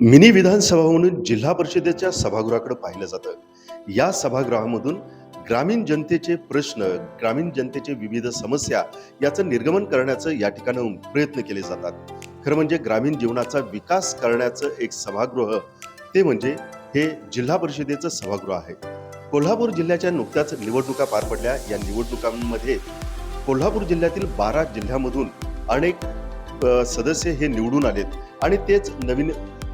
Mini विधानसभा म्हणून जिल्हा परिषदेच्या सभागृहाकडे पाहिलं जातं. या सभागृहामधून ग्रामीण जनतेचे प्रश्न ग्रामीण जनतेचे विविध समस्या याचं निर्गमन करण्याचं या ठिकाणाहून प्रयत्न केले जातात. खरं म्हणजे ग्रामीण जीवनाचा विकास करण्याचं एक सभागृह ते म्हणजे हे जिल्हा परिषदेचं सभागृह आहे. कोल्हापूर जिल्ह्याच्या नुकत्याच निवडणुका पार पडल्या. या निवडणुकांमध्ये कोल्हापूर जिल्ह्यातील बारा जिल्ह्यामधून अनेक सदस्य हे निवडून आलेत. आणि तेच नवीन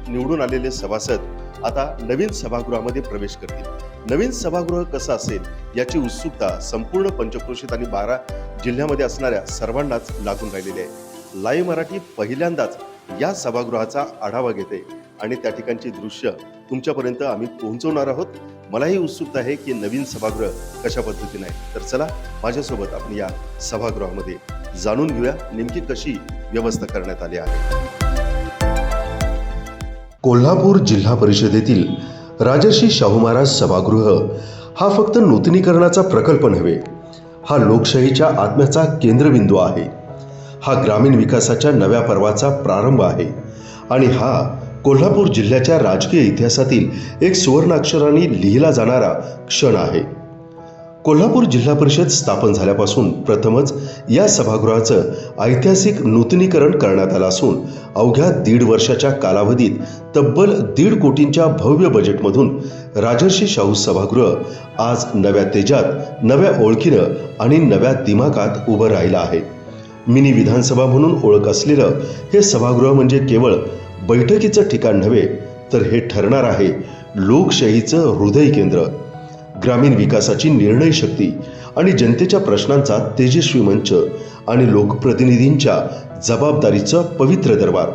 निवडून आलेले सभासद आता नवीन सभागृहामध्ये प्रवेश करतील. नवीन सभागृह कसं असेल याची उत्सुकता संपूर्ण पंचक्रोशीत आणि बारा जिल्ह्यामध्ये असणाऱ्या सर्वांनाच लागून राहिलेली आहे. लाईव्ह मराठी पहिल्यांदाच या सभागृहाचा आढावा घेते आणि त्या ठिकाणची दृश्य तुमच्यापर्यंत आम्ही पोहोचवणार आहोत. मलाही उत्सुकता आहे की नवीन सभागृह कशा पद्धतीने आहे. तर चला माझ्यासोबत आपण या सभागृहामध्ये जाणून घेऊया नेमकी कशी व्यवस्था करण्यात आली आहे. कोल्हापूर जिल्हा परिषदेतील राजर्षी शाहू महाराज सभागृह हा फक्त नूतनीकरणाचा प्रकल्प नव्हे हा लोकशाहीच्या आत्म्याचा केंद्रबिंदू आहे. हा ग्रामीण विकासाच्या नव्या पर्वाचा प्रारंभ आहे आणि हा कोल्हापूर जिल्ह्याच्या राजकीय इतिहासातील एक सुवर्णाक्षरांनी लिहिला जाणारा क्षण आहे. कोल्हापूर जिल्हा परिषद स्थापन झाल्यापासून प्रथमच या सभागृहाचं ऐतिहासिक नूतनीकरण करण्यात आलं असून अवघ्या दीड वर्षाच्या कालावधीत तब्बल दीड कोटींच्या भव्य बजेटमधून राजर्षी शाहू सभागृह आज नव्या तेजात नव्या ओळखीनं आणि नव्या दिमाकात उभं राहिलं आहे. मिनी विधानसभा म्हणून ओळख असलेलं हे सभागृह म्हणजे केवळ बैठकीचं ठिकाण नव्हे तर हे ठरणार आहे लोकशाहीचं हृदय केंद्र ग्रामीण विकासाची निर्णय शक्ती आणि जनतेच्या प्रश्नांचा तेजस्वी मंच आणि लोकप्रतिनिधींच्या जबाबदारीचं पवित्र दरबार.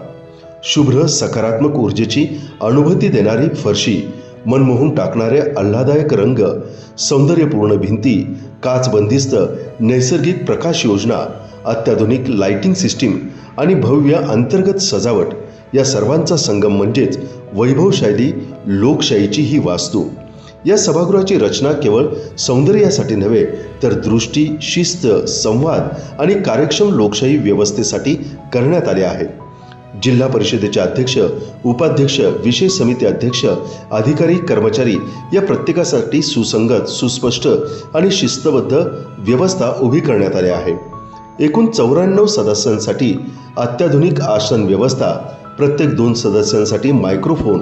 शुभ्र सकारात्मक ऊर्जेची अनुभूती देणारी फरशी मनमोहून टाकणारे आल्हादायक रंग सौंदर्यपूर्ण भिंती काच बंदिस्त नैसर्गिक प्रकाश योजना अत्याधुनिक लाइटिंग सिस्टीम आणि भव्य अंतर्गत सजावट या सर्वांचा संगम म्हणजेच वैभवशाली लोकशाहीची ही वास्तू. या सभागृहाची रचना केवळ सौंदर्यासाठी नव्हे तर दृष्टी शिस्त संवाद आणि कार्यक्षम लोकशाही व्यवस्थेसाठी करण्यात आले आहे. जिल्हा परिषदेचे अध्यक्ष उपाध्यक्ष विशेष समिती अध्यक्ष अधिकारी कर्मचारी या प्रत्येकासाठी सुसंगत सुस्पष्ट आणि शिस्तबद्ध व्यवस्था उभी करण्यात आली आहे. एकूण चौऱ्याण्णव सदस्यांसाठी अत्याधुनिक आसन व्यवस्था प्रत्येक दोन सदस्यांसाठी मायक्रोफोन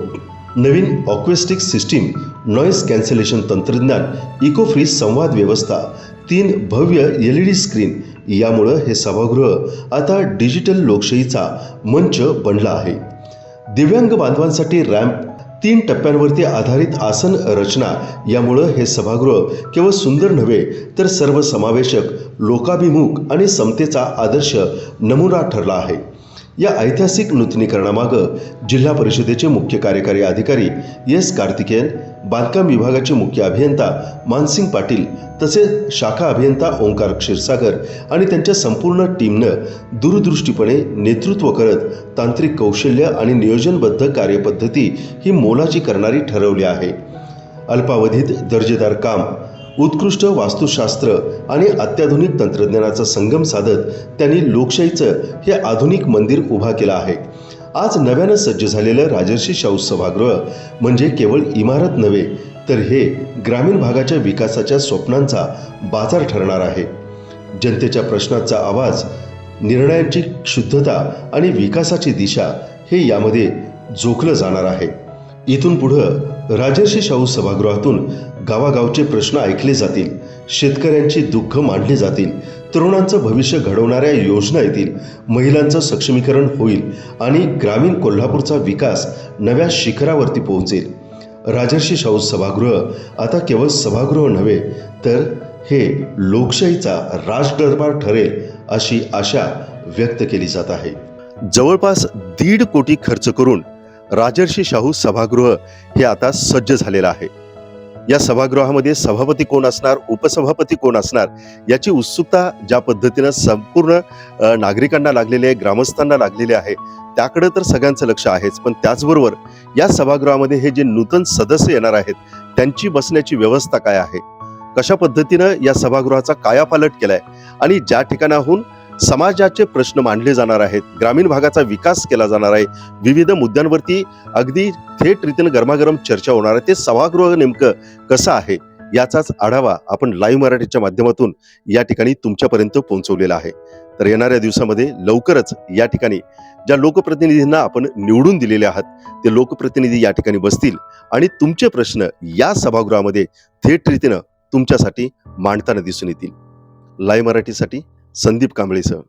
नवीन ऑक्वेस्टिक सिस्टीम नॉईस कॅन्सलेशन तंत्रज्ञान इको फ्री संवाद व्यवस्था तीन भव्य एल ई डी स्क्रीन यामुळं हे सभागृह आता डिजिटल लोकशाहीचा मंच बनला आहे. दिव्यांग बांधवांसाठी रॅम्प तीन टप्प्यांवरती आधारित आसन रचना यामुळं हे सभागृह केवळ सुंदर नव्हे तर सर्वसमावेशक लोकाभिमुख आणि समतेचा आदर्श नमुना ठरला आहे. या ऐतिहासिक नूतनीकरणामागं जिल्हा परिषदेचे मुख्य कार्यकारी अधिकारी एस कार्तिकेयन बांधकाम विभागाचे मुख्य अभियंता मानसिंग पाटील तसेच शाखा अभियंता ओंकार क्षीरसागर आणि त्यांच्या संपूर्ण टीमनं दूरदृष्टीपणे नेतृत्व करत तांत्रिक कौशल्य आणि नियोजनबद्ध कार्यपद्धती ही मोलाची करणारी ठरवली आहे. अल्पावधीत दर्जेदार काम उत्कृष्ट वास्तुशास्त्र आणि अत्याधुनिक तंत्रज्ञानाचा संगम साधत त्यांनी लोकशाहीचं हे आधुनिक मंदिर उभा केलं आहे. आज नव्यानं सज्ज झालेलं राजर्षी शाहू सभागृह म्हणजे केवळ इमारत नव्हे तर हे ग्रामीण भागाच्या विकासाच्या स्वप्नांचा बाजार ठरणार आहे. जनतेच्या प्रश्नाचा आवाज निर्णयांची शुद्धता आणि विकासाची दिशा हे यामध्ये जोखलं जाणार आहे. इथून पुढं राजर्षी शाहू सभागृहातून गावागावचे प्रश्न ऐकले जातील शेतकऱ्यांची दुःख मांडली जातील तरुणांचं भविष्य घडवणाऱ्या योजना येतील महिलांचं सक्षमीकरण होईल आणि ग्रामीण कोल्हापूरचा विकास नव्या शिखरावरती पोहोचेल. राजर्षी शाहू सभागृह आता केवळ सभागृह नव्हे तर हे लोकशाहीचा राजदरबार ठरेल अशी आशा व्यक्त केली जात आहे. जवळपास दीड कोटी खर्च करून राजर्षी शाहू सभागृह हे आता सज्ज झालेलं आहे. या सभागृहामध्ये सभापती कोण असणार? उपसभापती कोण असणार? याची उत्सुकता ज्या पद्धतीनं संपूर्ण नागरिकांना लागलेली आहे ग्रामस्थांना लागलेली आहे त्याकडे तर सगळ्यांचं लक्ष आहेच. पण त्याचबरोबर या सभागृहामध्ये हे जे नूतन सदस्य येणार आहेत त्यांची बसण्याची व्यवस्था काय आहे? कशा पद्धतीनं या सभागृहाचा कायापालट केलाय? आणि ज्या ठिकाणाहून समाजाचे प्रश्न मांडले जाणार आहेत. ग्रामीण भागाचा विकास केला जाणार आहे. विविध मुद्द्यांवरती अगदी थेट रीतीनं गरमागरम चर्चा होणार आहे. ते सभागृह नेमकं कसं आहे? याचाच आढावा आपण लाईव्ह मराठीच्या माध्यमातून या ठिकाणी तुमच्यापर्यंत पोहोचवलेला आहे. तर येणाऱ्या दिवसामध्ये लवकरच या ठिकाणी ज्या लोकप्रतिनिधींना आपण निवडून दिलेले आहात ते लोकप्रतिनिधी या ठिकाणी बसतील आणि तुमचे प्रश्न या सभागृहामध्ये थेट रीतीनं तुमच्यासाठी मांडताना दिसून येतील. लाईव्ह मराठीसाठी संदीप कांबळे सर